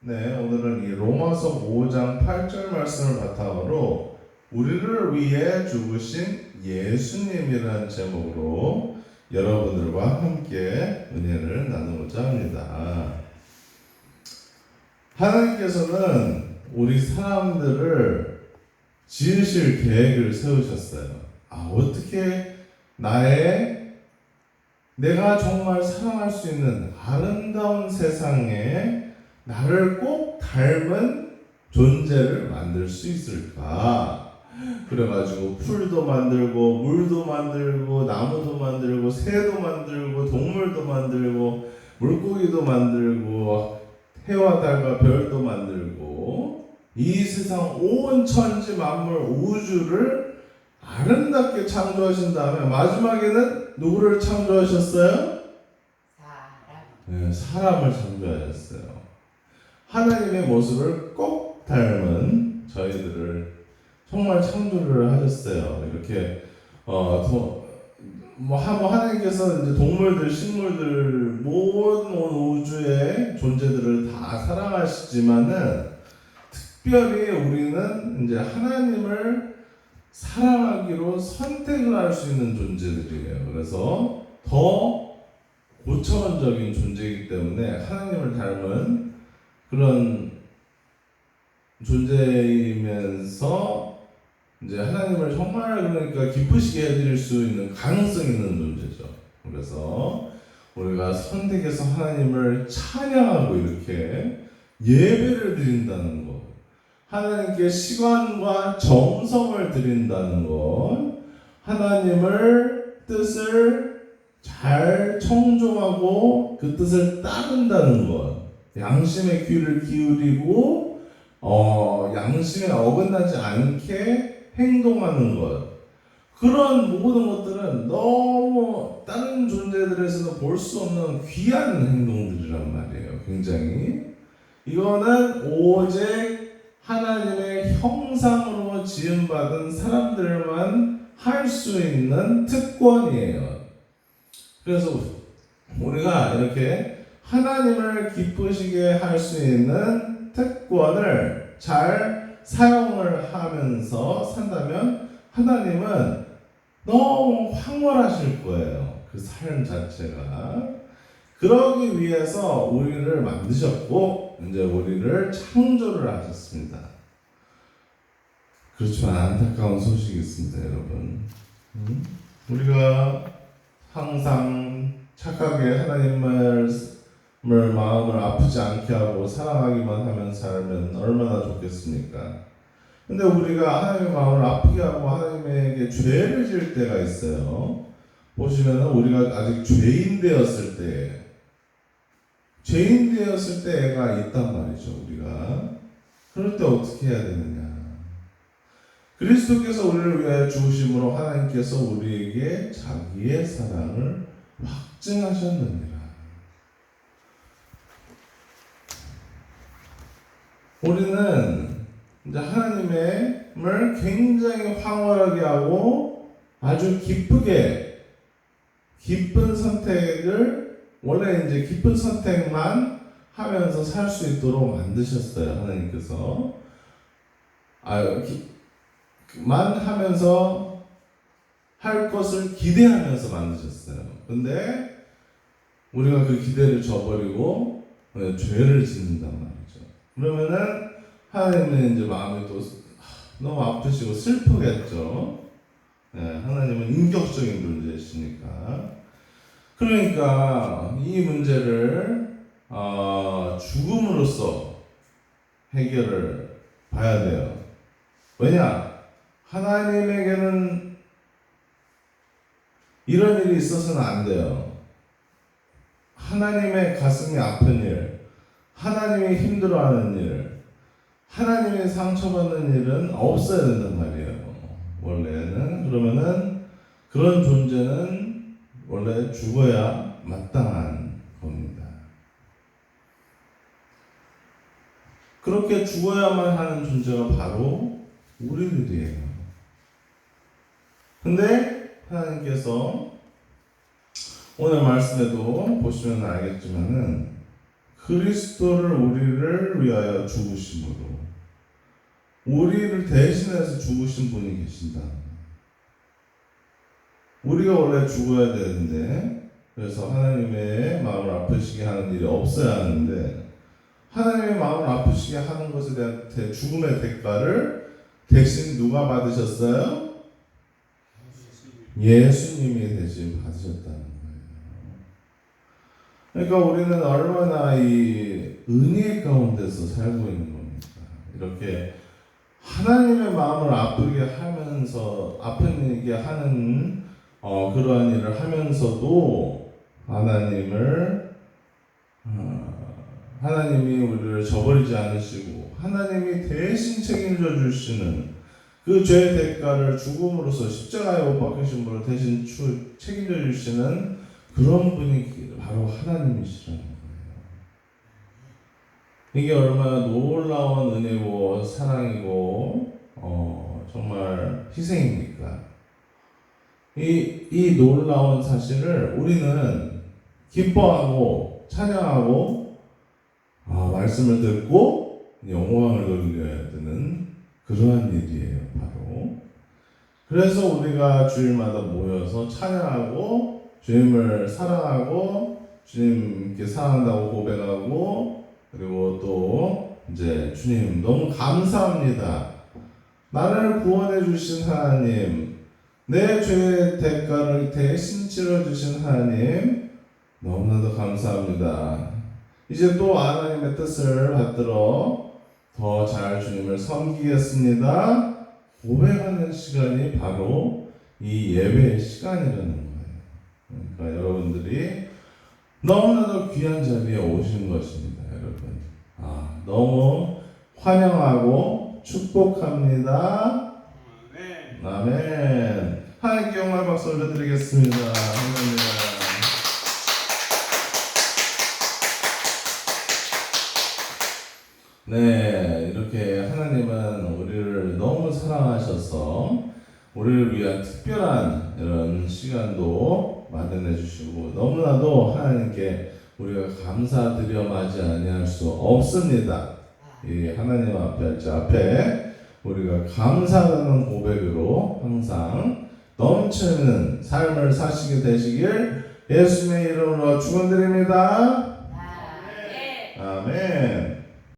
네, 오늘은 이 로마서 5장 8절 말씀을 바탕으로 우리를 위해 죽으신 예수님이라는 제목으로 여러분들과 함께 은혜를 나누고자 합니다. 하나님께서는 우리 사람들을 지으실 계획을 세우셨어요. 아, 어떻게 나의 내가 정말 사랑할 수 있는 아름다운 세상에 나를 꼭 닮은 존재를 만들 수 있을까? 그래가지고 풀도 만들고 물도 만들고 나무도 만들고 새도 만들고 동물도 만들고 물고기도 만들고 해와 달과 별도 만들고 이 세상 온 천지 만물 우주를 아름답게 창조하신 다음에 마지막에는 누구를 창조하셨어요? 사람 네, 사람을 창조하셨어요. 하나님의 모습을 꼭 닮은 저희들을 정말 창조를 하셨어요. 이렇게 어, 도, 뭐, 하, 뭐 하나님께서 이제 동물들, 식물들, 모든 온 우주의 존재들을 다 사랑하시지만은 특별히 우리는 이제 하나님을 사랑하기로 선택을 할 수 있는 존재들이에요. 그래서 더 고차원적인 존재이기 때문에 하나님을 닮은 그런 존재이면서 이제 하나님을 정말 그러니까 기쁘시게 해드릴 수 있는 가능성 있는 존재죠. 그래서 우리가 선택해서 하나님을 찬양하고 이렇게 예배를 드린다는 것, 하나님께 시간과 정성을 드린다는 것, 하나님을 뜻을 잘 청종하고 그 뜻을 따른다는 것, 양심의 귀를 기울이고 어, 양심에 어긋나지 않게 행동하는 것. 그런 모든 것들은 너무 다른 존재들에서는 볼 수 없는 귀한 행동들이란 말이에요. 굉장히. 이거는 오직 하나님의 형상으로 지음받은 사람들만 할 수 있는 특권이에요. 그래서 우리가 이렇게 하나님을 기쁘시게 할 수 있는 특권을 잘 사용을 하면서 산다면 하나님은 너무 황홀하실 거예요. 그 삶 자체가. 그러기 위해서 우리를 만드셨고, 이제 우리를 창조를 하셨습니다. 그렇지만 안타까운 소식이 있습니다, 여러분. 음? 우리가 항상 착하게 하나님을 을 마음을 아프지 않게 하고 사랑하기만 하면 살면 얼마나 좋겠습니까? 근데 우리가 하나님의 마음을 아프게 하고 하나님에게 죄를 지을 때가 있어요. 보시면은 우리가 아직 죄인 되었을 때, 죄인 되었을 때가 있단 말이죠, 우리가. 그럴 때 어떻게 해야 되느냐. 그리스도께서 우리를 위하여 죽으심으로 하나님께서 우리에게 자기의 사랑을 확증하셨느니라. 우리는 이제 하나님을 굉장히 황홀하게 하고 아주 기쁘게 기쁜 선택을 원래 이제 기쁜 선택만 하면서 살 수 있도록 만드셨어요 하나님께서 아만 하면서 할 것을 기대하면서 만드셨어요. 근데 우리가 그 기대를 저버리고 죄를 짓는단 말이죠. 그러면은 하나님은 이제 마음이 또 너무 아프시고 슬프겠죠. 네, 하나님은 인격적인 존재이시니까. 그러니까 이 문제를 어, 죽음으로써 해결을 봐야 돼요. 왜냐? 하나님에게는 이런 일이 있어서는 안 돼요. 하나님의 가슴이 아픈 일, 하나님이 힘들어하는 일, 하나님이 상처받는 일은 없어야 된단 말이에요. 원래는 그러면은 그런 존재는 원래 죽어야 마땅한 겁니다. 그렇게 죽어야만 하는 존재가 바로 우리들이에요. 근데 하나님께서 오늘 말씀에도 보시면 알겠지만은 그리스도를 우리를 위하여 죽으심으로 우리를 대신해서 죽으신 분이 계신다. 우리가 원래 죽어야 되는데 그래서 하나님의 마음을 아프시게 하는 일이 없어야 하는데 하나님의 마음을 아프시게 하는 것에 대한 대- 죽음의 대가를 대신 누가 받으셨어요? 예수님이 대신 받으셨다는. 그러니까 우리는 얼마나 이 은혜 가운데서 살고 있는 겁니까? 이렇게 하나님의 마음을 아프게 하면서 아프게 하는 어, 그러한 일을 하면서도 하나님을 어, 하나님이 우리를 저버리지 않으시고 하나님이 대신 책임져 주시는 그 죄의 대가를 죽음으로써 십자가에 못 박히신 분을 대신 추, 책임져 주시는 그런 분이 바로 하나님이시라는 거예요. 이게 얼마나 놀라운 은혜고 사랑이고 어, 정말 희생입니까? 이, 이 놀라운 사실을 우리는 기뻐하고 찬양하고 아, 말씀을 듣고 영광을 돌려야 되는 그러한 일이에요, 바로. 그래서 우리가 주일마다 모여서 찬양하고 주님을 사랑하고 주님께 사랑한다고 고백하고 그리고 또 이제 주님 너무 감사합니다. 나를 구원해 주신 하나님, 내 죄의 대가를 대신 치러 주신 하나님 너무나도 감사합니다. 이제 또 하나님의 뜻을 받들어 더 잘 주님을 섬기겠습니다. 고백하는 시간이 바로 이 예배의 시간이라는. 그러니까 여러분들이 너무나도 귀한 자리에 오신 것입니다, 여러분. 아, 너무 환영하고 축복합니다. 네. 아멘. 하나님께 영광 박수 올려드리겠습니다. 감사합니다. 네, 이렇게 하나님은 우리를 너무 사랑하셔서 우리를 위한 특별한 이런 시간도 마련해 주시고 너무나도 하나님께 우리가 감사드려 마지 아니할 수 없습니다. 이 하나님 앞에 저 앞에 우리가 감사하는 고백으로 항상 넘치는 삶을 사시게 되시길 예수님의 이름으로 축원드립니다. 아멘.